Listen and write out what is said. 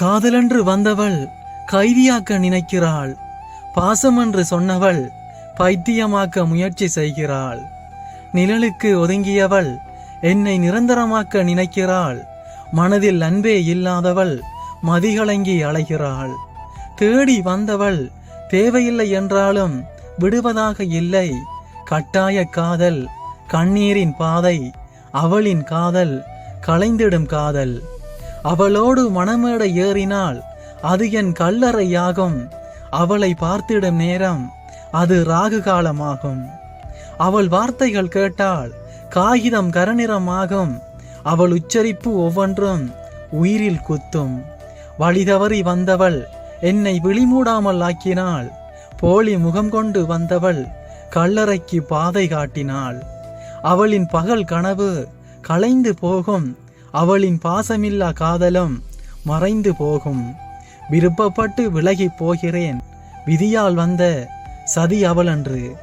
காதலென்று வந்தவள் கைதியாக்க நினைக்கிறாள். பாசம் என்று சொன்னவள் பைத்தியமாக்க முயற்சி செய்கிறாள். நிழலுக்கு ஒதுங்கியவள் என்னை நிரந்தரமாக்க நினைக்கிறாள். மனதில் அன்பே இல்லாதவள் மதிகலங்கி அலைகிறாள். தேடி வந்தவள் தேவையில்லை என்றாலும் விடுவதாக இல்லை. கட்டாய காதல் கண்ணீரின் பாதை அவளின் காதல் களைந்திடும் காதல். அவளோடு மணமேடை ஏறினால் அது என் கல்லறையாகும் அவளை பார்த்திடும் நேரம் அது ராகு காலமாகும். அவள் வார்த்தைகள் கேட்டால் காகிதம் கரநிறமாகும். அவள் உச்சரிப்பு ஒவ்வொன்றும் உயிரில் குத்தும். வழி தவறி வந்தவள் என்னை விழிமூடாமல் ஆக்கினாள். போலி முகம் கொண்டு வந்தவள் கல்லறைக்கு பாதை காட்டினாள். அவளின் பகல் கனவு கலைந்து போகும். அவளின் பாசமில்லா காதலம் மறைந்து போகும். விருப்பப்பட்டு விலகிப் போகிறேன். விதியால் வந்த சதி அவளன்று.